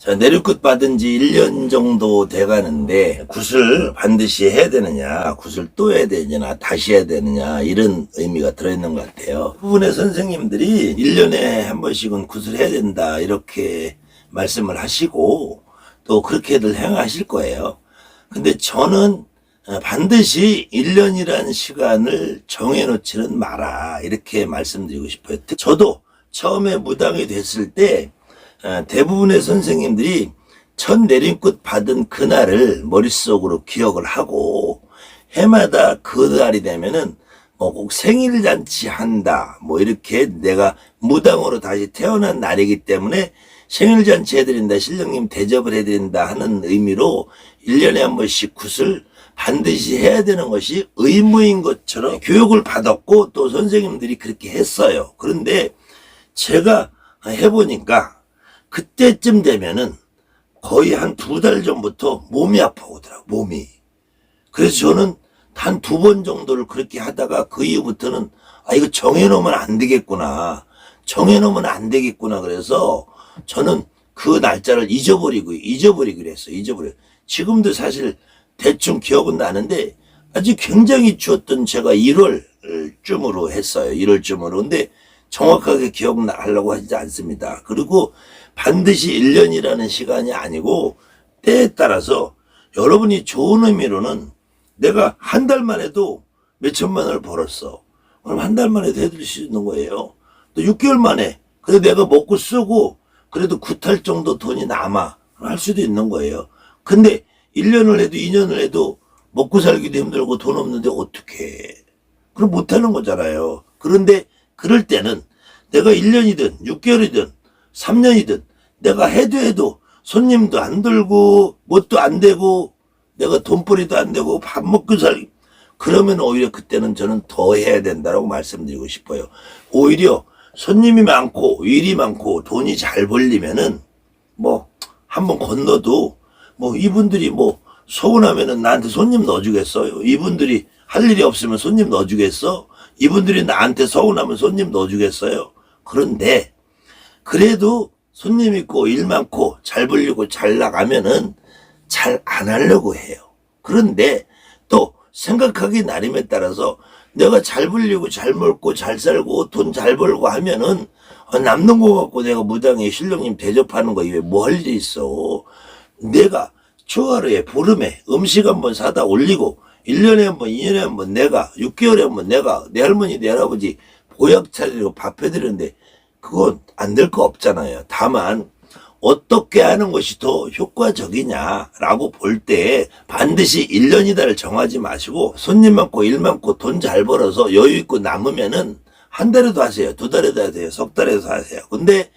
자, 내륙끝 받은 지 1년 정도 돼 가는데, 굿을 반드시 해야 되느냐, 굿을 또 해야 되느냐, 다시 해야 되느냐, 이런 의미가 들어 있는 것 같아요. 그 부분의 선생님들이 1년에 한 번씩은 굿을 해야 된다, 이렇게 말씀을 하시고, 또 그렇게들 행하실 거예요. 근데 저는 어, 반드시 1년이라는 시간을 정해놓지는 마라. 이렇게 말씀드리고 싶어요. 특- 저도 처음에 무당이 됐을 때 어, 대부분의 선생님들이 첫 내림끝 받은 그날을 머릿속으로 기억을 하고 해마다 그 날이 되면은 뭐 꼭 생일 잔치 한다. 뭐 이렇게 내가 무당으로 다시 태어난 날이기 때문에 생일 잔치 해드린다. 신령님 대접을 해드린다 하는 의미로 1년에 한 번씩 굿을 반드시 해야 되는 것이 의무인 것처럼 교육을 받았고 또 선생님들이 그렇게 했어요. 그런데 제가 해보니까 그때쯤 되면은 거의 한 두 달 전부터 몸이 아파오더라고, 몸이. 그래서 저는 한두번 정도를 그렇게 하다가 그 이후부터는 아, 이거 정해놓으면 안 되겠구나. 정해놓으면 안 되겠구나. 그래서 저는 그 날짜를 잊어버리고, 잊어버리기로 했어요. 잊어버려. 지금도 사실 대충 기억은 나는데 아주 굉장히 추웠던 제가 1월쯤으로 했어요. 1월쯤으로. 근데 정확하게 기억하려고 하지 않습니다. 그리고 반드시 1년이라는 시간이 아니고 때에 따라서 여러분이 좋은 의미로는 내가 한 달만 해도 몇 천만 원을 벌었어. 그럼 한 달 만에도 해드릴 수 있는 거예요. 또 6개월 만에 그래도 내가 먹고 쓰고 그래도 굿할 정도 돈이 남아. 할 수도 있는 거예요. 근데 1년을 해도 2년을 해도 먹고 살기도 힘들고 돈 없는데 어떻게 해. 그럼 못하는 거잖아요. 그런데 그럴 때는 내가 1년이든 6개월이든 3년이든 내가 해도 해도 손님도 안 들고 뭣도 안 되고 내가 돈벌이도 안 되고 밥 먹고 살 그러면 오히려 그때는 저는 더 해야 된다라고 말씀드리고 싶어요. 오히려 손님이 많고 일이 많고 돈이 잘 벌리면은 뭐 한번 건너도 뭐 이분들이 뭐 서운하면은 나한테 손님 넣어주겠어요. 이분들이 할 일이 없으면 손님 넣어주겠어. 이분들이 나한테 서운하면 손님 넣어주겠어요. 그런데 그래도 손님 있고 일 많고 잘 벌리고 잘 나가면은 잘 안 하려고 해요. 그런데 또 생각하기 나름에 따라서 내가 잘 벌리고 잘 먹고 잘 살고 돈 잘 벌고 하면은 어, 남는 거 갖고 내가 무당에 신령님 대접하는 거 이외에 뭐 할 일이 있어. 내가 초하루에 보름에 음식 한번 사다 올리고 1년에 한 번, 2년에 한 번 내가 6개월에 한 번 내가 내 할머니 내 할아버지 보약 차리고 밥 해드리는데 그건 안될 거 없잖아요. 다만 어떻게 하는 것이 더 효과적이냐라고 볼 때 반드시 1년이다를 정하지 마시고 손님 많고 일 많고 돈 잘 벌어서 여유 있고 남으면은 한 달에도 하세요. 두 달에도 하세요. 석 달에도 하세요. 근데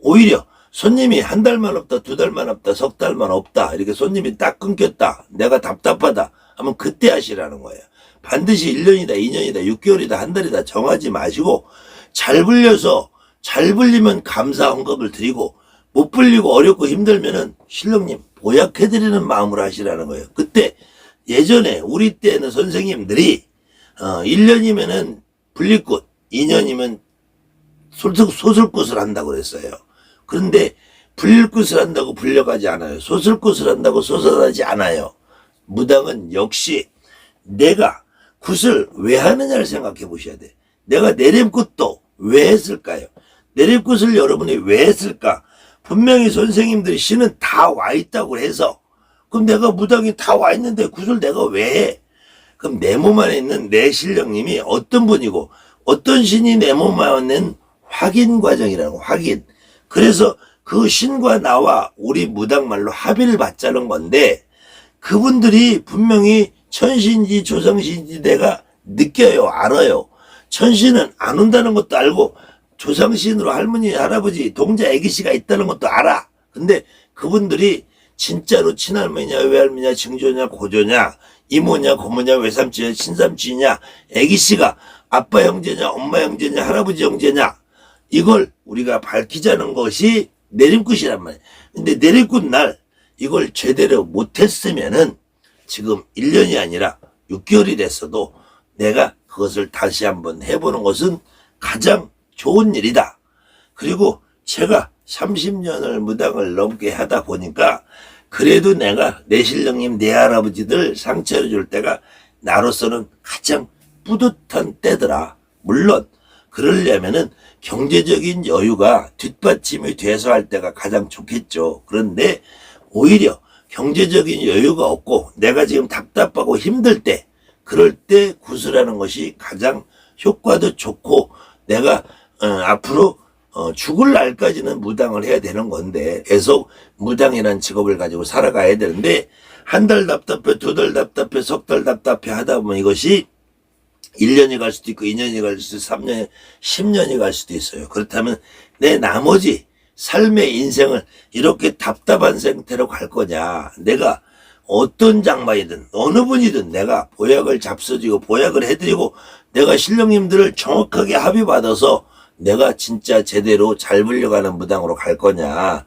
오히려 손님이 한 달만 없다, 두 달만 없다, 석 달만 없다. 이렇게 손님이 딱 끊겼다. 내가 답답하다. 하면 그때 하시라는 거예요. 반드시 1년이다, 2년이다, 6개월이다, 한 달이다 정하지 마시고 잘 불려서 잘 불리면 감사 헌금을 드리고 못 불리고 어렵고 힘들면은 신령님 보약해드리는 마음으로 하시라는 거예요. 그때 예전에 우리 때는 선생님들이 어 1년이면은 불리꽃, 2년이면 소설, 소설꽃을 한다고 그랬어요. 그런데 불릴꽃을 한다고 불려가지 않아요. 소설꽃을 한다고 소설하지 않아요. 무당은 역시 내가 굿을 왜 하느냐를 생각해 보셔야 돼. 내가 내림굿도 왜 했을까요? 내림굿을 여러분이 왜 했을까? 분명히 선생님들이 신은 다 와 있다고 해서 그럼 내가 무당이 다 와 있는데 굿을 내가 왜 해? 그럼 내 몸 안에 있는 내 신령님이 어떤 분이고 어떤 신이 내 몸 안에 있는 확인 과정이라는 거, 확인. 그래서 그 신과 나와 우리 무당말로 합의를 받자는 건데 그분들이 분명히 천신인지 조상신인지 내가 느껴요, 알아요. 천신은 안 온다는 것도 알고 조상신으로 할머니, 할아버지, 동자, 애기씨가 있다는 것도 알아. 근데 그분들이 진짜로 친할머니냐, 외할머니냐, 증조냐, 고조냐, 이모냐, 고모냐, 외삼촌이냐, 친삼촌이냐, 애기씨가 아빠 형제냐, 엄마 형제냐, 할아버지 형제냐, 이걸 우리가 밝히자는 것이 내림굿이란 말이에요. 근데 내림굿 날 이걸 제대로 못했으면은 지금 1년이 아니라 6개월이 됐어도 내가 그것을 다시 한번 해보는 것은 가장 좋은 일이다. 그리고 제가 30년을 무당을 넘게 하다 보니까 그래도 내가 내 신령님 내 할아버지들 상처를 줄 때가 나로서는 가장 뿌듯한 때더라. 물론 그러려면은 경제적인 여유가 뒷받침이 돼서 할 때가 가장 좋겠죠. 그런데 오히려 경제적인 여유가 없고 내가 지금 답답하고 힘들 때 그럴 때 구슬하는 것이 가장 효과도 좋고 내가 어, 앞으로 어, 죽을 날까지는 무당을 해야 되는 건데 계속 무당이라는 직업을 가지고 살아가야 되는데 한 달 답답해 두 달 답답해 석 달 답답해 하다 보면 이것이 1년이 갈 수도 있고 2년이 갈 수도 있고 3년이 10년이 갈 수도 있어요. 그렇다면 내 나머지 삶의 인생을 이렇게 답답한 상태로 갈 거냐. 내가 어떤 장마이든 어느 분이든 내가 보약을 잡숴주고 보약을 해드리고 내가 신령님들을 정확하게 합의받아서 내가 진짜 제대로 잘 불려가는 무당으로 갈 거냐.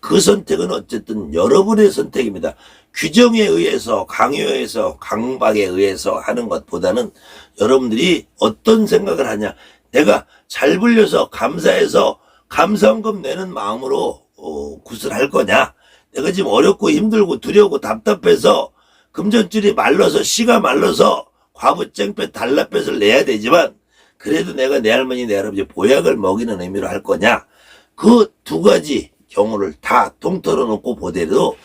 그 선택은 어쨌든 여러분의 선택입니다. 규정에 의해서 강요에 의해서 강박에 의해서 하는 것보다는 여러분들이 어떤 생각을 하냐. 내가 잘 불려서 감사해서 감사원금 내는 마음으로 어, 구슬할 거냐. 내가 지금 어렵고 힘들고 두려우고 답답해서 금전줄이 말라서 씨가 말라서 과부 쟁패 달라뱃을 내야 되지만 그래도 내가 내 할머니 내 할아버지 보약을 먹이는 의미로 할 거냐. 그 두 가지 경우를 다 통틀어 놓고 보더라도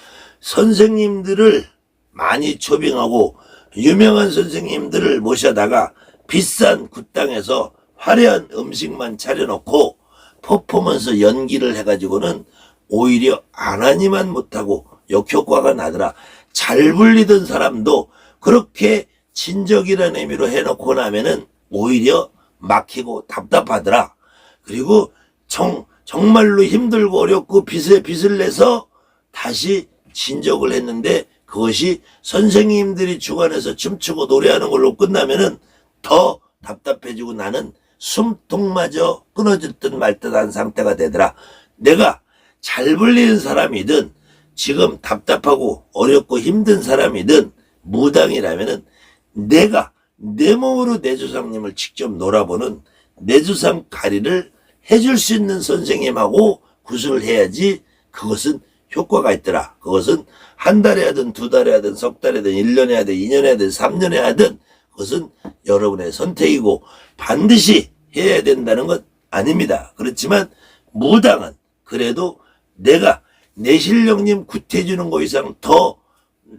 선생님들을 많이 초빙하고 유명한 선생님들을 모셔다가 비싼 굿당에서 화려한 음식만 차려놓고 퍼포먼스 연기를 해가지고는 오히려 안 하니만 못하고 역효과가 나더라. 잘 불리던 사람도 그렇게 진적이라는 의미로 해놓고 나면은 오히려 막히고 답답하더라. 그리고 정, 정말로 힘들고 어렵고 빚에 빚을 내서 다시 진적을 했는데 그것이 선생님들이 주관해서 춤추고 노래하는 걸로 끝나면은 더 답답해지고 나는 숨통마저 끊어질 듯 말 듯한 상태가 되더라. 내가 잘 불리는 사람이든 지금 답답하고 어렵고 힘든 사람이든 무당이라면은 내가 내 몸으로 내 조상님을 직접 놀아보는 내 조상 가리를 해줄 수 있는 선생님하고 구슬을 해야지 그것은 효과가 있더라. 그것은 한 달에 하든 두 달에 하든 석 달에 하든 1년에 하든 2년에 하든 3년에 하든 그것은 여러분의 선택이고 반드시 해야 된다는 것 아닙니다. 그렇지만 무당은 그래도 내가 내 신령님 구태주는 거 이상 더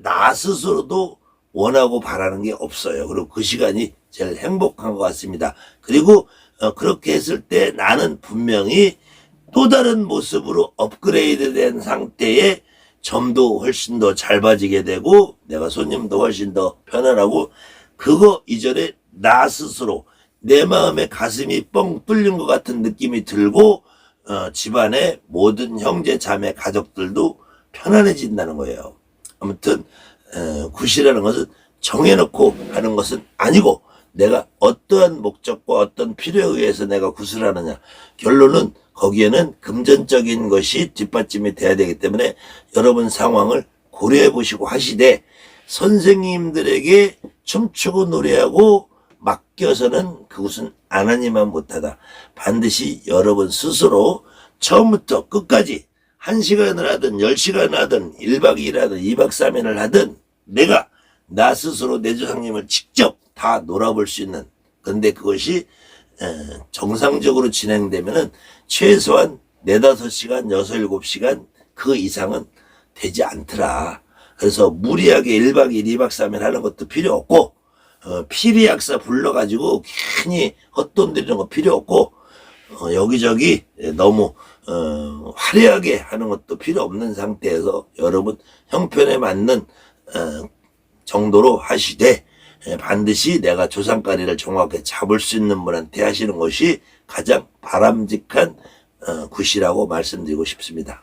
나 스스로도 원하고 바라는 게 없어요. 그리고 그 시간이 제일 행복한 것 같습니다. 그리고 어, 그렇게 했을 때 나는 분명히 또 다른 모습으로 업그레이드 된 상태에 점도 훨씬 더 잘 봐지게 되고 내가 손님도 훨씬 더 편안하고 그거 이전에 나 스스로 내 마음에 가슴이 뻥 뚫린 것 같은 느낌이 들고 어, 집안의 모든 형제 자매 가족들도 편안해진다는 거예요. 아무튼 어, 굿이라는 것은 정해놓고 하는 것은 아니고 내가 어떠한 목적과 어떤 필요에 의해서 내가 굿을 하느냐 결론은 거기에는 금전적인 것이 뒷받침이 돼야 되기 때문에 여러분 상황을 고려해 보시고 하시되 선생님들에게 춤추고 노래하고 맡겨서는 그것은 안 하니만 못하다. 반드시 여러분 스스로 처음부터 끝까지 한 시간을 하든 열 시간을 하든 1박 2일 하든 2박 3일을 하든 내가 나 스스로 내 조상님을 직접 다 놀아볼 수 있는 근데 그것이 에, 정상적으로 진행되면은 최소한 네다섯 시간, 여섯, 일곱 시간 그 이상은 되지 않더라. 그래서 무리하게 1박 2일, 2박 3일 하는 것도 필요 없고 어, 피리약사 불러가지고 괜히 헛돈 들이는 거 필요 없고 어, 여기저기 너무 어, 화려하게 하는 것도 필요 없는 상태에서 여러분 형편에 맞는 어, 정도로 하시되 에, 반드시 내가 조상가리를 정확하게 잡을 수 있는 분한테 하시는 것이 가장 바람직한 어, 굿이라고 말씀드리고 싶습니다.